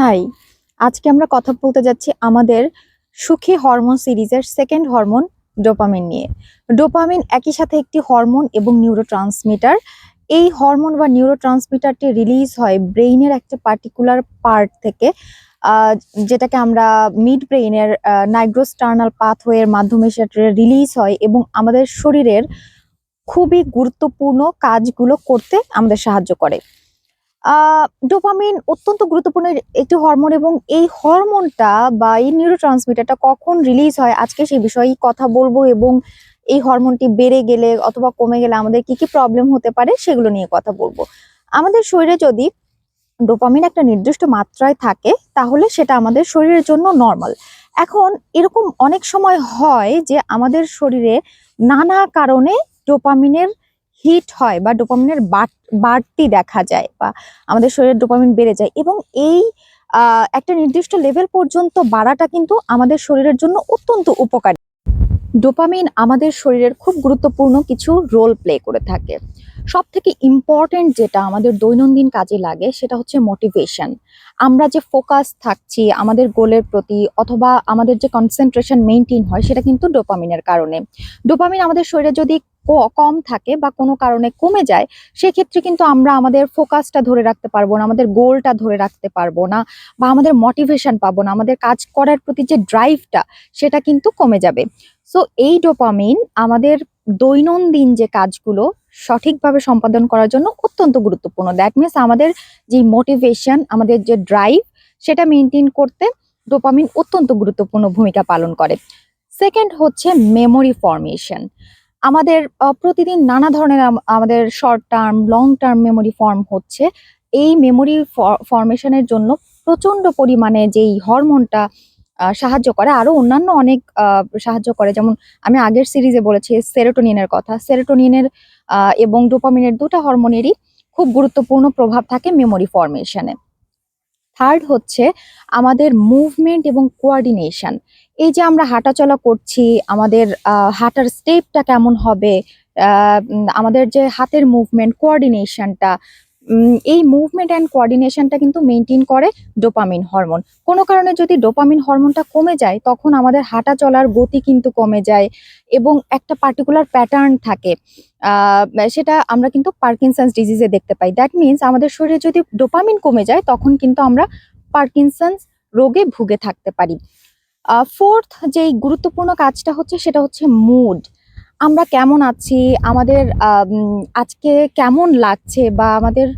High, আজকে আমরা কথা বলতে যাচ্ছি আমাদের সুখী হরমোন সিরিজের সেকেন্ড হরমোন ডোপামিন নিয়ে। ডোপামিন একই সাথে একটি হরমোন এবং নিউরো ট্রান্সমিটার এই হরমোন বা নিউরো ট্রান্সমিটারটি রিলিজ হয় ব্রেইনের একটা পার্টিকুলার পার্ট থেকে যেটাকে আমরা মিড ব্রেইনের নাইগ্রোস্টার্নাল পাথওয়ের মাধ্যমে সেটা রিলিজ হয় এবং আমাদের শরীরের খুবই গুরুত্বপূর্ণ কাজগুলো করতে আমাদের সাহায্য করে। ডোপামিন অত্যন্ত গুরুত্বপূর্ণ একটি হরমোন এবং এই হরমোনটা বা এই নিউরো ট্রান্সমিটারটা কখন রিলিজ হয়? আজকে সেই বিষয়ে কথা বলব এবং এই হরমোনটি বেড়ে গেলে অথবা কমে গেলে আমাদের কি কি প্রবলেম হতে পারে সেগুলো নিয়ে কথা বলব। আমাদের শরীরে যদি ডোপামিন একটা নির্দিষ্ট মাত্রায় থাকে, তাহলে সেটা আমাদের শরীরের জন্য নর্মাল এখন এরকম অনেক সময় হয় যে আমাদের শরীরে নানা কারণে ডোপামিনের হিট হয় বা ডোপামিনের বাড়- বাড়তি দেখা যায় বা আমাদের শরীরে ডোপামিন বেড়ে যায় এবং এই একটা নির্দিষ্ট লেভেল পর্যন্ত বাড়াটা কিন্তু আমাদের শরীরের জন্য অত্যন্ত উপকারী। ডোপামিন আমাদের শরীরের খুব গুরুত্বপূর্ণ কিছু রোল প্লে করে থাকে। সব থেকে ইম্পর্টেন্ট যেটা আমাদের দৈনন্দিন কাজে লাগে সেটা হচ্ছে মোটিভেশন আমরা যে ফোকাস থাকছি আমাদের গোলের প্রতি অথবা আমাদের যে কনসেন্ট্রেশন মেনটেন হয় সেটা কিন্তু ডোপামিনের কারণে। ডোপামিন আমাদের শরীরে যদি কম থাকে বা কোনো কারণে কমে যায়, সেক্ষেত্রে কিন্তু আমরা আমাদের ফোকাসটা ধরে রাখতে পারব না, আমাদের গোলটা ধরে রাখতে পারব না বা আমাদের মোটিভেশন পাবো না, আমাদের কাজ করার প্রতি যে ড্রাইভটা সেটা কিন্তু কমে যাবে। সো এই ডোপামিন আমাদের দৈনন্দিন যে কাজগুলো সঠিকভাবে সম্পাদন করার জন্য অত্যন্ত গুরুত্বপূর্ণ। দ্যাট মিনস আমাদের যে মোটিভেশন আমাদের যে ড্রাইভ সেটা মেনটেন করতে ডোপামিন অত্যন্ত গুরুত্বপূর্ণ ভূমিকা পালন করে। সেকেন্ড হচ্ছে মেমোরি ফর্মেশন আমাদের প্রতিদিন নানা ধরনের আমাদের short term long term memory form হচ্ছে। এই মেমোরি ফর্মেশনের জন্য প্রচণ্ড পরিমাণে যেই হরমোনটা সাহায্য করে আরও অন্যান্য অনেক সাহায্য করে। যেমন আমি আগের সিরিজে বলেছি সেরোটোনিনের কথা। সেরোটোনিনের এবং ডোপামিনের দুটো হরমোনেরই খুব গুরুত্বপূর্ণ প্রভাব থাকে মেমোরি ফর্মেশনে থার্ড হচ্ছে আমাদের মুভমেন্ট এবং কোয়ার্ডিনেশন এই যে আমরা হাঁটাচলা করছি, আমাদের হাঁটার স্টেপটা কেমন হবে আমাদের যে হাতের মুভমেন্ট কোয়ার্ডিনেশনটা এই মুভমেন্ট অ্যান্ড কোয়ার্ডিনেশনটা কিন্তু মেনটেন করে ডোপামিন হরমোন কোনো কারণে যদি ডোপামিন হরমোনটা কমে যায়, তখন আমাদের হাঁটা চলার গতি কিন্তু কমে যায় এবং একটা পার্টিকুলার প্যাটার্ন থাকে। সেটা আমরা কিন্তু পার্কিনসন্স ডিজিজে দেখতে পাই। দ্যাট মিনস আমাদের শরীরে যদি ডোপামিন কমে যায়, তখন কিন্তু আমরা পার্কিনসন্স রোগে ভুগে থাকতে পারি। ফোর্থ যেই গুরুত্বপূর্ণ কাজটা হচ্ছে সেটা হচ্ছে মুড আমরা কেমন আছি? আমাদের আজকে কেমন লাগছে? বা আমাদের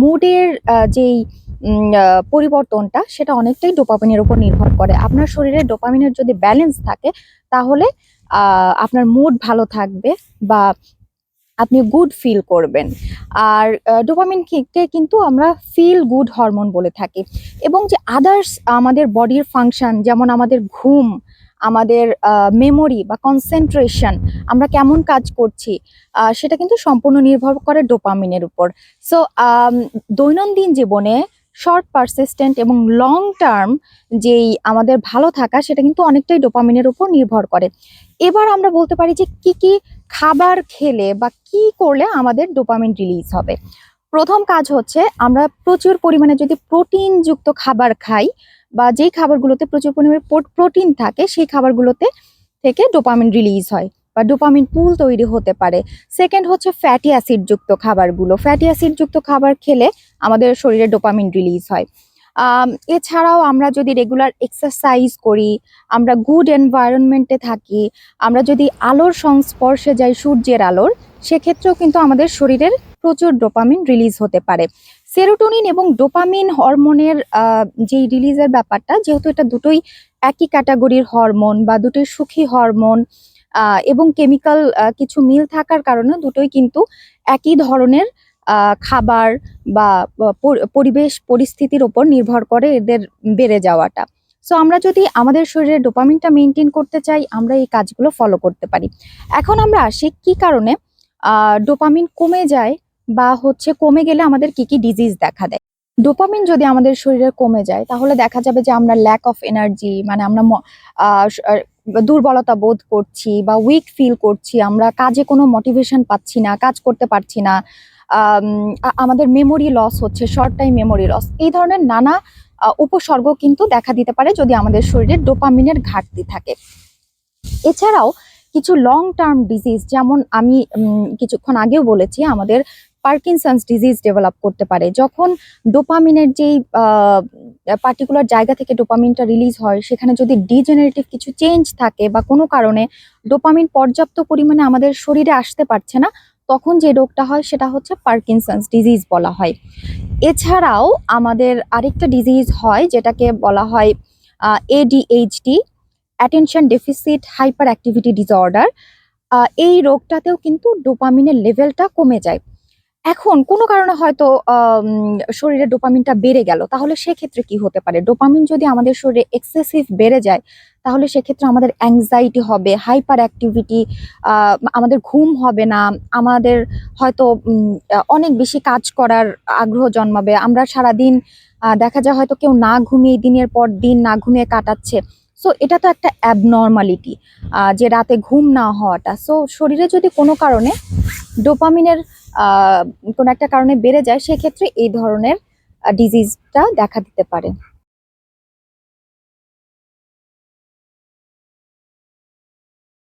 মুডের যেই পরিবর্তনটা সেটা অনেকটাই ডোপামিনের উপর নির্ভর করে। আপনার শরীরে ডোপামিনের যদি ব্যালেন্স থাকে, তাহলে আপনার মুড ভালো থাকবে বা আপনি গুড ফিল করবেন। আর ডোপামিন কে কিন্তু আমরা ফিল গুড হরমোন বলে থাকি। এবং যে আদার্স আমাদের বডির ফাংশন যেমন আমাদের ঘুম, আমাদের মেমোরি বা কনসেন্ট্রেশন আমরা কেমন কাজ করছি সেটা কিন্তু সম্পূর্ণ নির্ভর করে ডোপামিনের উপর। সো দৈনন্দিন জীবনে শর্ট পারসিস্টেন্ট এবং লং টার্ম যেই আমাদের ভালো থাকা, সেটা কিন্তু অনেকটাই ডোপামিনের উপর নির্ভর করে। এবার আমরা বলতে পারি যে কি কি খাবার খেলে বা কি করলে আমাদের ডোপামিন রিলিজ হবে। প্রথম কাজ হচ্ছে আমরা প্রচুর পরিমাণে যদি প্রোটিনযুক্ত খাবার খাই বা যেই খাবারগুলোতে প্রচুর পরিমাণে প্রোটিন থাকে, সেই খাবারগুলোতে থেকে ডোপামিন রিলিজ হয়। বা ডোপামিন পুল তৈরি হতে পারে। সেকেন্ড হচ্ছে ফ্যাটি অ্যাসিড যুক্ত খাবারগুলো। ফ্যাটি অ্যাসিড যুক্ত খাবার খেলে আমাদের শরীরে ডোপামিন রিলিজ হয়। এছাড়াও আমরা যদি রেগুলার এক্সারসাইজ করি, আমরা গুড এনভায়রনমেন্টে থাকি, আমরা যদি আলোর সংস্পর্শে যাই সূর্যের আলোর, সেক্ষেত্রেও কিন্তু আমাদের শরীরের প্রচুর ডোপামিন রিলিজ হতে পারে। সেরোটোনিন এবং ডোপামিন হরমোনের যেই রিলিজের ব্যাপারটা, যেহেতু এটা দুটোই একই ক্যাটাগরির হরমোন বা দুটোই সুখী হরমোন এবং কেমিক্যাল কিছু মিল থাকার কারণে দুটোই কিন্তু একই ধরনের খাবার বা পরিবেশ পরিস্থিতির ওপর নির্ভর করে এদের বেড়ে যাওয়াটা। সো আমরা যদি আমাদের শরীরে ডোপামিনটা মেনটেন করতে চাই, আমরা এই কাজগুলো ফলো করতে পারি। এখন আমরা আসি কি কারণে ডোপামিন কমে যায় বা হচ্ছে কমে গেলে আমাদের কি কি ডিজিজ দেখা দেয়। ডোপামিন যদি আমাদের শরীরে কমে যায়, তাহলে দেখা যাবে যে আমরা ল্যাক অফ এনার্জি মানে আমরা দুর্বলতা বোধ করছি বা উইক ফিল করছি, আমরা কাজে কোনো মোটিভেশন পাচ্ছি না, কাজ করতে পারছি না আমাদের মেমোরি লস হচ্ছে শর্ট টাইম মেমোরি লস এই ধরনের নানা উপসর্গ কিন্তু দেখা দিতে পারে যদি আমাদের শরীরে ডোপামিনের ঘাটতি থাকে। এছাড়াও কিছু লং টার্ম ডিজিজ যেমন আমি কিছুক্ষণ আগেও বলেছি, আমাদের পার্কিনসন্স ডিজিজ ডেভেলপ করতে পারে। যখন ডোপামিনের যেই পার্টিকুলার জায়গা থেকে ডোপামিনটা রিলিজ হয়, সেখানে যদি ডিজেনারেটিভ কিছু চেঞ্জ থাকে বা কোনো কারণে ডোপামিন পর্যাপ্ত পরিমাণে আমাদের শরীরে আসতে পারছে না, তখন যে রোগটা হয় সেটা হচ্ছে পার্কিনসন্স ডিজিজ বলা হয়। এছাড়াও আমাদের আরেকটা ডিজিজ হয়, যেটাকে বলা হয় ADHD attention deficit hyperactivity disorder এই রোগটাতেও কিন্তু ডোপামিনের লেভেলটা কমে যায়। এখন কোনো কারণে হয়তো শরীরে ডোপামিনটা বেড়ে গেল, তাহলে সেক্ষেত্রে কি হতে পারে? ডোপামিন যদি আমাদের শরীরে এক্সেসিভ বেড়ে যায়, তাহলে সেক্ষেত্রে আমাদের অ্যাংজাইটি হবে হাইপার অ্যাক্টিভিটি আমাদের ঘুম হবে না, আমাদের হয়তো অনেক বেশি কাজ করার আগ্রহ জন্মাবে। আমরা সারাদিন দেখা যায় হয়তো কেউ না ঘুমিয়ে দিনের পর দিন না ঘুমিয়ে কাটাচ্ছে। সো এটা তো একটা অ্যাবনর্মালিটি যে রাতে ঘুম না হওয়াটা। সো শরীরে যদি কোনো কারণে ডোপামিনের কোনো একটা কারণে বেড়ে যায়, সেক্ষেত্রে এই ধরনের ডিজিজটা দেখা দিতে পারে।